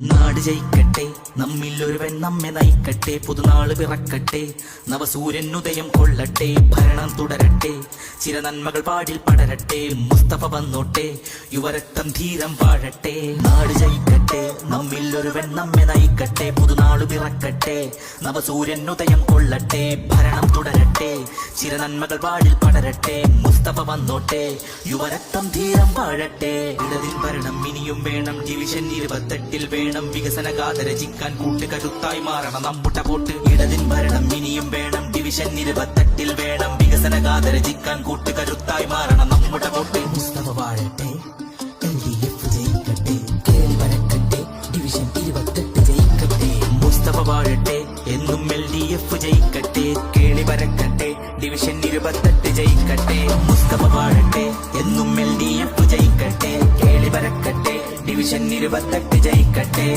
നാട് ജയിക്കട്ടെ നമ്മിൽ ഒരുവൻ നമ്മെ നയിക്കട്ടെ പുതുനാൾ പിറക്കട്ടെ നവസൂര്യൻ ഉദയം കൊള്ളട്ടെ ഭരണം തുടരട്ടെ. ചില നന്മകൾ പാടിൽ പടരട്ടെ. മുസ്തഫ വന്നോട്ടെ. യുവരക്തം ധീരം വാഴട്ടെ. നാട് ജയിക്കട്ടെ. നമ്മിൽ ഒരു നമ്മെ നയിക്കട്ടെ. പുതുനാൾ പിറക്കട്ടെ നവസൂര്യൻ ഉദയം കൊള്ളട്ടെ. ഭരണം തുടരട്ടെ. ചില നന്മകൾ പാടിൽ പടരട്ടെ. മുസ്തഫ വന്നോട്ടെ. യുവരക്തം ധീരം വാഴട്ടെ. ഇടതിൽ ഭരണം ഇനിയും വേണം. ഡിവിഷൻ ഇരുപത്തെട്ടിൽ വേണം വികസന ഗാഥ രചിക്കാൻ. കൂട്ടുകരുത്തായി മാറണം. നമ്മുടെ വോട്ട് ഇടതിൻ ഭരണം ഇനിയും വേണം ഡിവിഷൻ ഇരുപത്തെട്ടിൽ വേണം വികസന ഗാഥ രചിക്കാൻ കൂട്ടുകരുത്തായി മാറണം. നമ്മുടെ വോട്ട് മുസ്തഫ വാഴട്ടെ ജയിക്കട്ടെ ഡിവിഷൻ ഇരുപത്തെട്ട് ജയിക്കട്ടെ. മുസ്തഫ വാഴട്ടെ എന്നും ജയിക്കട്ടെ ഡിവിഷൻ ഇരുപത്തെട്ട് ജയിക്കട്ടെ. എന്നും ജയിക്കട്ടെ ഡിവിഷൻ ഇരുപത്തെട്ട് ജയിക്കട്ടെ.